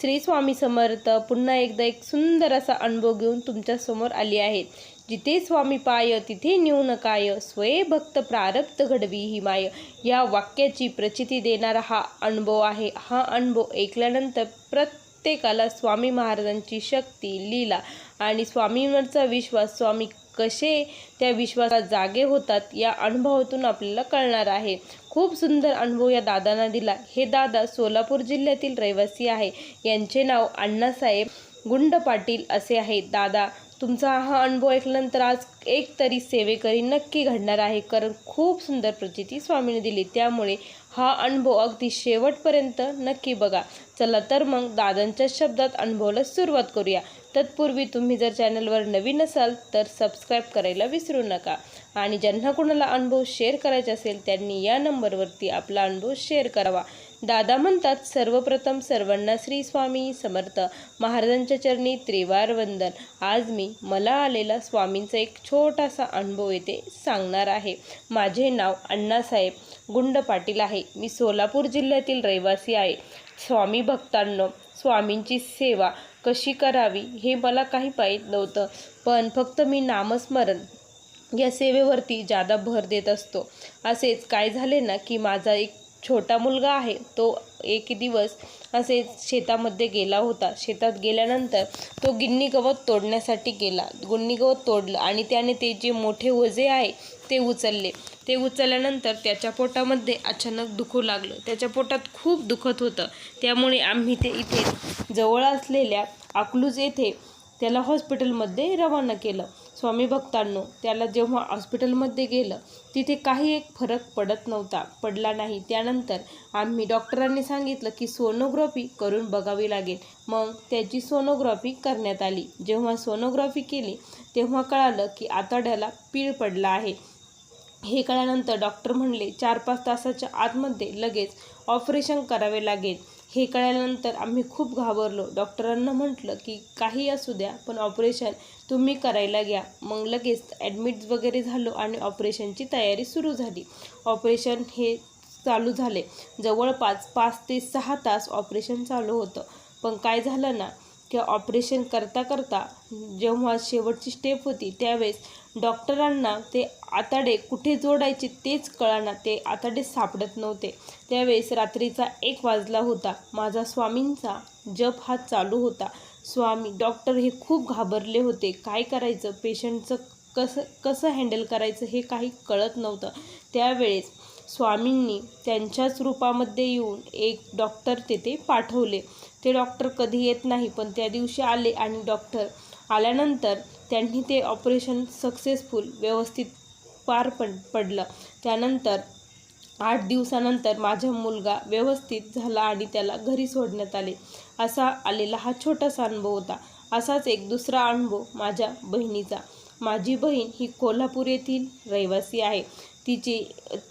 श्री स्वामी समर्थ पुन्हा एकदा एक सुंदर असा अनुभव घेऊन तुमच्यासमोर आली आहे. जिथे स्वामी पाय तिथे नेऊ नकाय स्वये भक्त प्रारब्ध घडवी ही माय. या वाक्याची प्रचिती देणारा हा अनुभव आहे. हा अनुभव ऐकल्यानंतर प्रत्येकाला स्वामी महाराजांची शक्ती लीला आणि स्वामींवरचा विश्वास स्वामी कसे त्या विश्वासात जागे होतात या अनुभवातून आपल्याला कळणार आहे. खूप सुंदर अनुभव या दादांना दिला. हे दादा सोलापूर जिल्ह्यातील रहिवासी आहे. यांचे नाव अण्णासाहेब गुंड पाटील असे आहे. दादा तुमचा हा अनुभव ऐकल्यानंतर आज एक तरी सेवेकरी नक्की घडणार आहे. कारण खूप सुंदर प्रचिती स्वामीने दिली. त्यामुळे हा अनुभव अगदी शेवटपर्यंत नक्की बघा. चला तर मग दादांच्या शब्दात अनुभवाला सुरुवात करूया. तत्पूर्वी तुम्ही जर चॅनलवर नवीन असाल तर सबस्क्राईब करायला विसरू नका. आणि ज्यांना कोणाला अनुभव शेअर करायचा असेल त्यांनी या नंबरवरती आपला अनुभव शेअर करावा. दादा म्हणतात सर्वप्रथम सर्वांना श्री स्वामी समर्थ. महाराजांच्या चरणी त्रिवार वंदन. आज मी मला आलेला स्वामींचा एक छोटासा अनुभव येथे सांगणार आहे. माझे नाव अण्णासाहेब गुंड पाटील आहे. मी सोलापूर जिल्ह्यातील रहिवासी आहे. स्वामी भक्तांनो स्वामींची सेवा कशी करावी हे मला काही माहीत नव्हतं. पण फक्त मी नामस्मरण या सेवेवरती जादा भर देत असतो. असेच काय झाले ना की माझा एक छोटा मुलगा आहे तो एक दिवस असे शेतामध्ये गेला होता. शेतात गेल्यानंतर तो गिन्नी गवत तोडण्यासाठी गेला. गिन्नी गवत तोडलं आणि त्याने ते जे मोठे ओझे आहे ते उचलले. ते उचलल्यानंतर त्याच्या पोटामध्ये अचानक दुखू लागलं. त्याच्या पोटात खूप दुखत होतं. त्यामुळे आम्ही ते इथे जवळ असलेल्या अकलूज येथे त्याला हॉस्पिटलमध्ये रवाना केलं. स्वामी भक्तांनो त्याला जेव्हा हॉस्पिटलमध्ये गेलं तिथे काही एक फरक पडत नव्हता पडला नाही. त्यानंतर आम्ही डॉक्टरांनी सांगितलं की सोनोग्राफी करून बघावी लागेल. मग त्याची सोनोग्राफी करण्यात आली. जेव्हा सोनोग्राफी केली तेव्हा कळालं की आतड्याला पीळ पडला आहे. हे कळल्यानंतर डॉक्टर म्हणले चार पाच तासाच्या आतमध्ये लगेच ऑपरेशन करावे लागेल. हे कळल्यानंतर आम्ही खूप घाबरलो. डॉक्टरांना म्हटलं की काही असू द्या पण ऑपरेशन तुम्ही करायला घ्या. मग लगेच ॲडमिट वगैरे झालो आणि ऑपरेशनची तयारी सुरू झाली. ऑपरेशन हे चालू झाले. जवळपास पाच ते सहा तास ऑपरेशन चालू होतं. पण काय झालं ना किंवा ऑपरेशन करता करता जेव्हा शेवटची स्टेप होती त्यावेळेस डॉक्टरांना ते आताडे कुठे जोडायचे तेच कळाना ते आताडे सापडत नव्हते. त्यावेळेस रात्रीचा एक वाजला होता. माझा स्वामींचा जप हा चालू होता. स्वामी डॉक्टर हे खूप घाबरले होते. काय करायचं? पेशंटचं कसं कसं हँडल करायचं हे काही कळत नव्हतं. त्यावेळेस स्वामींनी त्यांच्याच रूपामध्ये येऊन एक डॉक्टर तेथे पाठवले. ते डॉक्टर कधी येत नाही पण त्या दिवशी आले आणि डॉक्टर आल्यानंतर त्यांनी ते ऑपरेशन सक्सेसफुल व्यवस्थित पार पड पडलं. त्यानंतर आठ दिवसानंतर माझा मुलगा व्यवस्थित झाला आणि त्याला घरी सोडण्यात आले. असा आलेला हा छोटासा अनुभव होता. असाच एक दुसरा अनुभव माझ्या बहिणीचा. माझी बहीण ही कोल्हापूर येथील रहिवासी आहे. तिची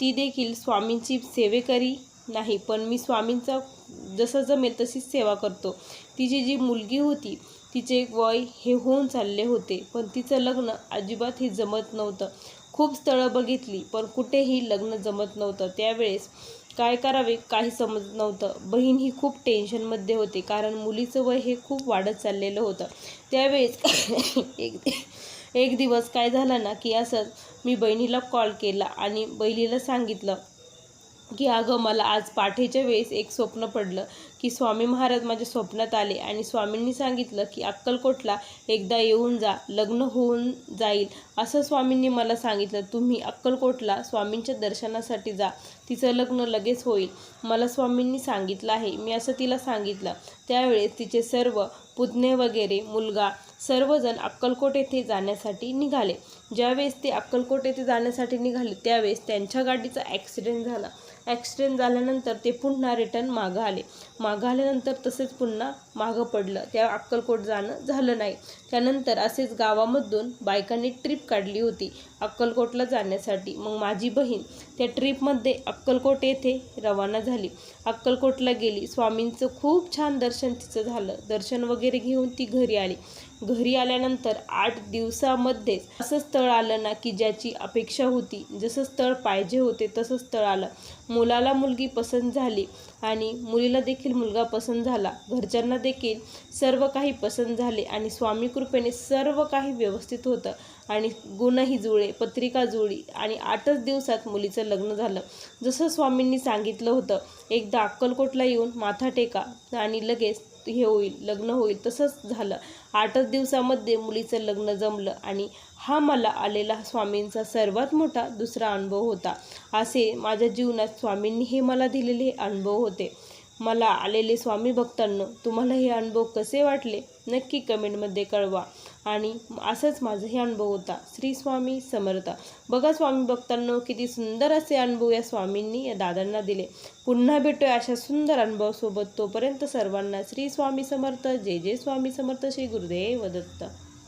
ती देखील स्वामींची सेवेकरी नाही पण मी स्वामींचा जसं जमेल तशीच सेवा करतो. तिची जी मुलगी होती तिचे वय हे होऊन चालले होते पण तिचं लग्न अजिबात हे जमत नव्हतं. खूप स्थळं बघितली पण कुठेही लग्न जमत नव्हतं. त्यावेळेस काय करावे काही समजत नव्हतं. बहीण ही खूप टेन्शनमध्ये होते कारण मुलीचं वय हे खूप वाढत चाललेलं होतं. त्यावेळेस एक एक दिवस काय झालं ना की असंच मी बहिणीला कॉल केला आणि बहिणीला सांगितलं की अगं मला आज पाठीच्या वेळेस एक स्वप्न पडलं की स्वामी महाराज माझ्या स्वप्नात आले आणि स्वामींनी सांगितलं की अक्कलकोटला एकदा येऊन जा लग्न होऊन जाईल असं स्वामींनी मला सांगितलं. तुम्ही अक्कलकोटला स्वामींच्या दर्शनासाठी जा तिचं लग्न लगेच होईल. मला स्वामींनी सांगितलं आहे मी असं तिला सांगितलं. त्यावेळेस तिचे सर्व पुतणे वगैरे मुलगा सर्वजण अक्कलकोट येथे जाण्यासाठी निघाले. ज्यावेळेस ते अक्कलकोट येथे जाण्यासाठी निघाले त्यावेळेस त्यांच्या गाडीचा ॲक्सिडेंट झाला. ॲक्सिडेंट झाल्यानंतर ते पुन्हा रिटर्न मागं आले. मागं आल्यानंतर तसेच पुन्हा मागं पडलं. त्या अक्कलकोट जाणं झालं नाही. त्यानंतर असेच गावामधून बायकांनी ट्रिप काढली होती अक्कलकोटला जाण्यासाठी. मग माझी बहीण त्या ट्रिपमध्ये अक्कलकोट येथे रवाना झाली. अक्कलकोटला गेली. स्वामींचं खूप छान दर्शन तिचं झालं. दर्शन वगैरे घेऊन ती घरी आली. घरी आल्यानंतर आठ दिवसामध्येच असं स्थळ आलं ना की ज्याची अपेक्षा होती. जसं स्थळ पाहिजे होते तसं स्थळ आलं. मुलाला मुलगी पसंत झाली आणि मुलीला देखील मुलगा पसंत झाला. घरच्यांना देखील सर्व काही पसंत झाले आणि स्वामी कृपेने सर्व काही व्यवस्थित होतं आणि गुणही जुळे पत्रिका जुळली आणि आठच दिवसात मुलीचं लग्न झालं. जसं स्वामींनी सांगितलं होतं एकदा अक्कलकोटला येऊन माथा टेका आणि लगेच हे होईल लग्न होईल तसंच झालं. आठच दिवसामध्ये मुलीचं लग्न जमलं आणि हा मला आलेला स्वामींचा सर्वात मोठा दुसरा अनुभव होता. असे माझ्या जीवनात स्वामींनी हे मला दिलेले अनुभव होते. मला आलेले स्वामी भक्तांनो तुम्हाला हे अनुभव कसे वाटले? नक्की कमेंटमध्ये कळवा. आणि असंच माझा हे अनुभव होता. श्री स्वामी समर्थ. बघा स्वामी भक्तांनो किती सुंदर असे अनुभव या स्वामींनी या दादांना दिले. पुन्हा भेटूया अशा सुंदर अनुभवासोबत. तोपर्यंत सर्वांना श्री स्वामी समर्थ जय जय स्वामी समर्थ श्री गुरुदेव दत्त.